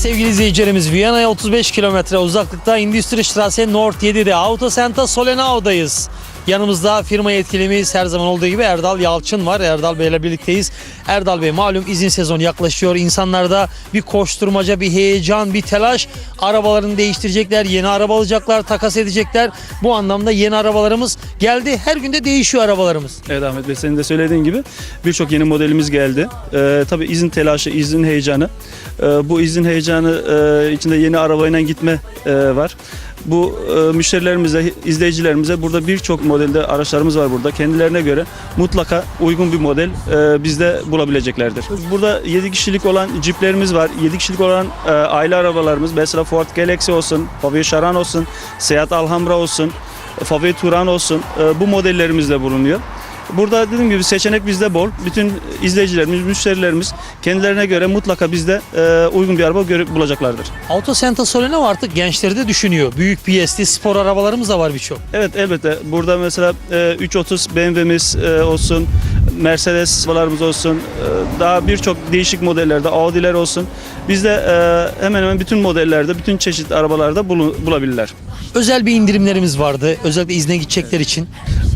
sevgili izleyicilerimiz Viyana'ya 35 kilometre uzaklıkta Industri Straße North 7'de Autocenter Solenao'dayız. Yanımızda firma yetkilimiz her zaman olduğu gibi Erdal Yalçın var. Erdal Bey ile birlikteyiz. Erdal Bey malum izin sezonu yaklaşıyor. İnsanlarda bir koşturmaca, bir heyecan, bir telaş. Arabalarını değiştirecekler, yeni araba alacaklar, takas edecekler. Bu anlamda yeni arabalarımız geldi. Her günde değişiyor arabalarımız. Evet Ahmet Bey senin de söylediğin gibi birçok yeni modelimiz geldi. Ee, tabii izin telaşı, izin heyecanı. Ee, bu izin heyecanı e, içinde yeni arabayla gitme e, var. Bu e, müşterilerimize, izleyicilerimize burada birçok modelde araçlarımız var burada. Kendilerine göre mutlaka uygun bir model e, bizde bulabileceklerdir. Burada 7 kişilik olan ciplerimiz var. 7 kişilik olan e, aile arabalarımız mesela Ford Galaxy olsun, Fabia Charan olsun, Seat Alhambra olsun, Fabia Turan olsun e, bu modellerimiz de bulunuyor. Burada dediğim gibi seçenek bizde bol. Bütün izleyicilerimiz, müşterilerimiz kendilerine göre mutlaka bizde e, uygun bir araba göre, bulacaklardır. Autocenter Solena artık gençleri de düşünüyor. Büyük piyesli spor arabalarımız da var birçok. Evet elbette burada mesela e, 330 BMW'miz e, olsun, Mercedes arabalarımız olsun, e, daha birçok değişik modellerde Audi'ler olsun. Bizde e, hemen hemen bütün modellerde, bütün çeşit arabalarda bulabilirler. Özel bir indirimlerimiz vardı. Özellikle izne gidecekler için.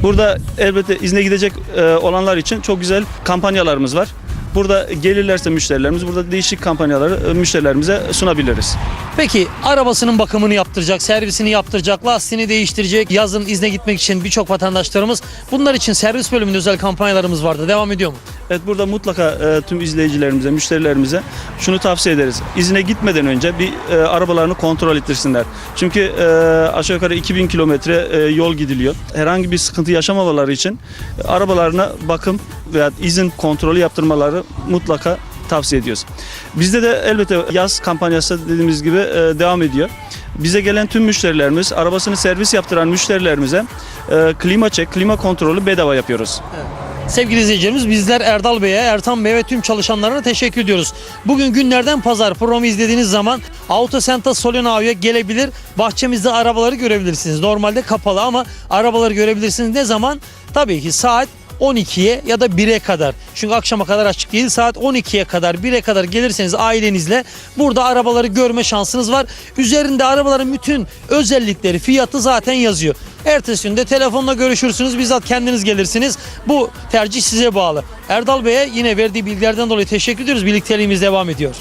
Burada elbette izne gidecek e, olanlar için çok güzel kampanyalarımız var. Burada gelirlerse müşterilerimiz burada değişik kampanyaları e, müşterilerimize sunabiliriz. Peki arabasının bakımını yaptıracak, servisini yaptıracak, lastiğini değiştirecek, yazın izne gitmek için birçok vatandaşlarımız bunlar için servis bölümünde özel kampanyalarımız vardı. Devam ediyor mu? Evet burada mutlaka e, tüm izleyicilerimize, müşterilerimize şunu tavsiye ederiz. İzine gitmeden önce bir e, arabalarını kontrol ettirsinler. Çünkü e, aşağı yukarı 2000 kilometre e, yol gidiliyor. Herhangi bir sıkıntı yaşamamaları için e, arabalarına bakım veya izin kontrolü yaptırmaları mutlaka tavsiye ediyoruz. Bizde de elbette yaz kampanyası dediğimiz gibi e, devam ediyor. Bize gelen tüm müşterilerimiz, arabasını servis yaptıran müşterilerimize e, klima çek, klima kontrolü bedava yapıyoruz. Sevgili izleyicilerimiz bizler Erdal Bey'e, Ertan Bey'e ve tüm çalışanlarına teşekkür ediyoruz. Bugün günlerden pazar programı izlediğiniz zaman Autocenter Solenao'ya gelebilir. Bahçemizde arabaları görebilirsiniz. Normalde kapalı ama arabaları görebilirsiniz. Ne zaman? Tabii ki saat 12'ye ya da 1'e kadar. Çünkü akşama kadar açık değil. Saat 12'ye kadar 1'e kadar gelirseniz ailenizle burada arabaları görme şansınız var. Üzerinde arabaların bütün özellikleri, fiyatı zaten yazıyor. Ertesi günde telefonla görüşürsünüz. Bizzat kendiniz gelirsiniz. Bu tercih size bağlı. Erdal Bey'e yine verdiği bilgilerden dolayı teşekkür ediyoruz. Birlikteliğimiz devam ediyor.